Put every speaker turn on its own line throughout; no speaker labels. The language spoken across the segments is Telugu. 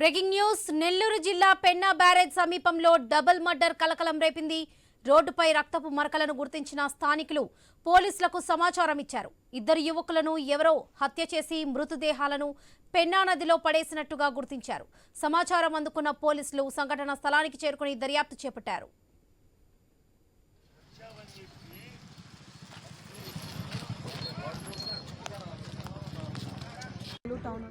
Breaking news. నెల్లూరు జిల్లా పెన్నా బ్యారేజ్ సమీపంలో డబుల్ మర్డర్ కలకలం రేపింది. రోడ్డుపై రక్తపు మరకలను గుర్తించిన స్థానికులు పోలీసులకు సమాచారం ఇచ్చారు. ఇద్దరు యువకులను ఎవరో హత్య చేసి మృతదేహాలను పెన్నా నదిలో పడేసినట్టుగా గుర్తించారు. సమాచారం అందుకున్న పోలీసులు సంఘటన స్థలానికి చేరుకుని దర్యాప్తు చేపట్టారు
Nellore town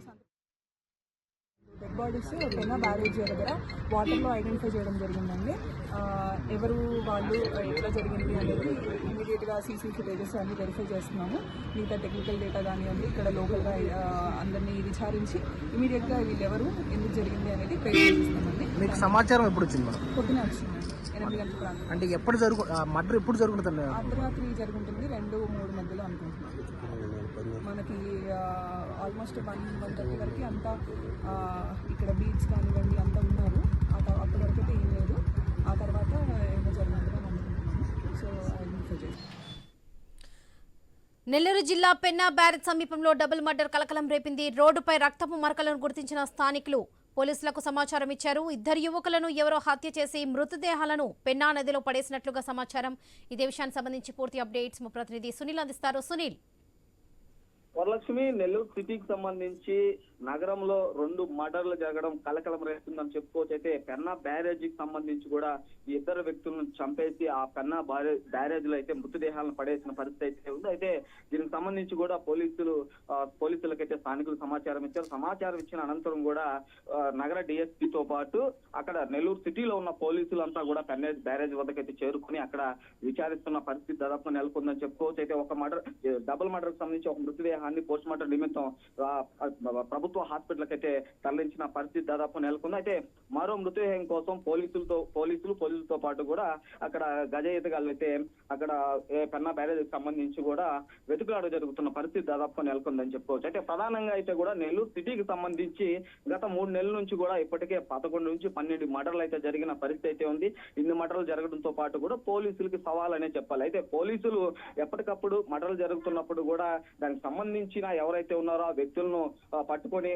dead bodies Penna barrage దగ్గర వాటర్లో ఐడెంటిఫై చేయడం జరిగిందండి. ఎవరు వాళ్ళు ఎట్లా జరిగింది అనేది ఇమీడియట్గా సీసీ ఫుటేజెస్ అన్ని వెరిఫై చేస్తున్నాము. మిగతా టెక్నికల్ డేటా కానివ్వండి ఇక్కడ లోకల్గా అందరినీ విచారించి ఇమీడియట్గా వీళ్ళు ఎవరు ఎందుకు జరిగింది అనేది ట్రై చేస్తున్నామండి
మీకు సమాచారం ఎప్పుడు వచ్చింది
పొద్దున వచ్చింది. ఎనిమిది గంటల ప్రాంతం
అంటే ఎప్పుడు జరుగు మర్డర్ ఎప్పుడు జరుగుతుంది
అర్ధరాత్రి జరుగుతుంది రెండు మూడు మధ్యలో అనుకుంటున్నాం. మనకి ఆల్మోస్ట్ వన్ వన్ థర్టీ వరకు అంతా బీచ్ కానివ్వండి అంతా ఉన్నారు. అప్పటి వరకు ఏం లేదు. ఆ తర్వాత ఏమో జరిగిందని అనుకుంటున్నాము సో చేస్తాం.
నెల్లూరు జిల్లా పెన్నా బ్యారేజ్ సమీపంలో డబుల్ మర్డర్ కలకలం రేపింది. రోడ్డుపై రక్తపు మరకలను గుర్తించిన స్థానికులు పోలీసులకు సమాచారం ఇచ్చారు. ఇద్దరు యువకులను ఎవరో హత్య చేసి మృతదేహాలను పెన్నా నదిలో పడేసినట్లుగా సమాచారం. ఇదే విషయానికి సంబంధించి పూర్తి అప్డేట్స్ మా ప్రతినిధి సునీల్ అందిస్తారు. సునీల్.
వరలక్ష్మి నెల్లూరు సిటీకి సంబంధించి నగరంలో రెండు మర్డర్లు జరగడం కలకలం రేస్తుందని చెప్పుకోవచ్చు. అయితే పెన్నా బ్యారేజీకి సంబంధించి కూడా ఈ ఇద్దరు వ్యక్తులను చంపేసి ఆ పెన్నా బ్యారేజ్లో అయితే మృతదేహాలను పడేసిన పరిస్థితి అయితే ఉంది. అయితే దీనికి సంబంధించి కూడా పోలీసులు పోలీసులకైతే స్థానికులు సమాచారం ఇచ్చారు. సమాచారం ఇచ్చిన అనంతరం కూడా నగర DSP తో పాటు అక్కడ నెల్లూరు సిటీలో ఉన్న పోలీసులంతా కూడా పెన్నా బ్యారేజ్ వద్దకైతే చేరుకుని అక్కడ విచారిస్తున్న పరిస్థితి దాదాపు నెలకొందని చెప్పుకోవచ్చు. అయితే ఒక మర్డర్ డబుల్ మర్డర్ సంబంధించి ఒక మృతదేహాన్ని పోస్ట్ మార్టం నిమిత్తం ప్రభుత్వ హాస్పిటల్ అయితే తరలించిన పరిస్థితి దాదాపు నెలకొంది. అయితే మరో మృతదేహం కోసం పోలీసులతో పోలీసులు పోలీసులతో పాటు కూడా అక్కడ గజ ఈతగాళ్ళు అయితే అక్కడ ఏ పెన్నా బ్యారేజ్ సంబంధించి కూడా వెతుకులాడు జరుగుతున్న పరిస్థితి దాదాపు నెలకొందని చెప్పుకోవచ్చు. అయితే ప్రధానంగా అయితే కూడా నెల్లూరు సిటీకి సంబంధించి గత మూడు నెలల నుంచి కూడా ఇప్పటికే పదకొండు నుంచి పన్నెండు మర్డర్లు అయితే జరిగిన పరిస్థితి అయితే ఉంది. ఇన్ని మర్డర్లు జరగడంతో పాటు కూడా పోలీసులకి సవాల్ అనే చెప్పాలి. అయితే పోలీసులు ఎప్పటికప్పుడు మర్డర్లు జరుగుతున్నప్పుడు కూడా దానికి సంబంధించిన ఎవరైతే ఉన్నారో ఆ వ్యక్తులను ఆ, పట్టుకొని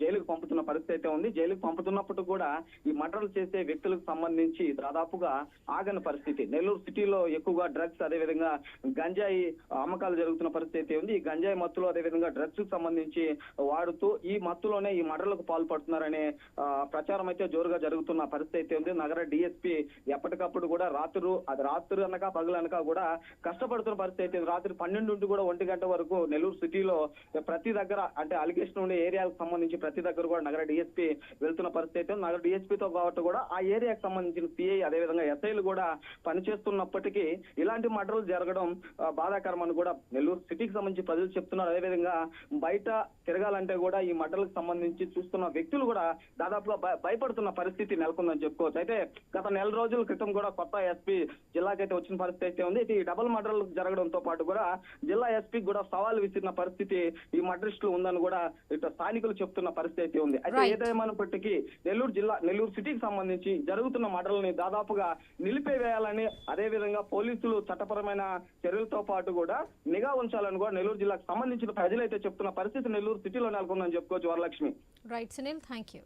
జైలుకు పంపుతున్న పరిస్థితి అయితే ఉంది. జైలుకు పంపుతున్నప్పుడు కూడా ఈ మర్డర్లు చేసే వ్యక్తులకు సంబంధించి దాదాపుగా ఆగని పరిస్థితి. నెల్లూరు సిటీలో ఎక్కువగా డ్రగ్స్ అదేవిధంగా గంజాయి అమ్మకాలు జరుగుతున్న పరిస్థితి అయితే ఉంది. ఈ గంజాయి మత్తులో అదేవిధంగా డ్రగ్స్కు సంబంధించి వాడుతూ ఈ మత్తులోనే ఈ మర్డర్లకు పాల్పడుతున్నారనే ఆ, ప్రచారం అయితే జోరుగా జరుగుతున్న పరిస్థితి అయితే ఉంది. నగర డిఎస్పీ ఎప్పటికప్పుడు కూడా రాత్రు అది రాత్రి అనక పగలనక కూడా కష్టపడుతున్న పరిస్థితి అయితే ఉంది. రాత్రి పన్నెండు నుండి కూడా ఒంటి గంట వరకు నెల్లూరు సిటీలో ప్రతి దగ్గర అంటే అలిగేషన్ ఉండే ఏరియాలకు సంబంధించి ప్రతి దగ్గర కూడా నగర డిఎస్పీ వెళ్తున్న పరిస్థితి అయితే నగర డిఎస్పీతో కాబట్టి కూడా ఆ ఏరియాకు సంబంధించిన సిఐ అదేవిధంగా ఎస్ఐలు కూడా పనిచేస్తున్నప్పటికీ ఇలాంటి మర్డర్లు జరగడం బాధాకరం అని కూడా నెల్లూరు సిటీకి సంబంధించి ప్రజలు చెప్తున్నారు. అదేవిధంగా బయట తిరగాలంటే కూడా ఈ మర్డర్లకు సంబంధించి చూస్తున్న వ్యక్తులు కూడా దాదాపుగా భయపడుతున్న పరిస్థితి నెలకొందని చెప్పుకోవచ్చు. అయితే గత నెల రోజుల క్రితం కూడా కొత్త ఎస్పీ జిల్లాకైతే వచ్చిన పరిస్థితి అయితే ఉంది. ఇది డబుల్ మర్డర్లు జరగడంతో పాటు కూడా జిల్లా ఎస్పీ కూడా సవాల్ విసిరిన పరిస్థితి ఈ మర్డరిస్టులు ఉందని కూడా ఇటు స్థానికులు చెప్తున్న పరిస్థితి అయితే ఉంది. అయితే. ఏదేమైనప్పటికీ నెల్లూరు జిల్లా నెల్లూరు సిటీకి సంబంధించి జరుగుతున్న మర్డర్లని దాదాపుగా నిలిపివేయాలని అదే విధంగా పోలీసులు చట్టపరమైన చర్యలతో పాటు కూడా నిఘా ఉంచాలని కూడా నెల్లూరు జిల్లాకు సంబంధించిన ప్రజలైతే చెప్తున్న పరిస్థితి నెల్లూరు సిటీలో నెలకొందని చెప్పుకోవచ్చు Varalakshmi.
Right Sunil thank you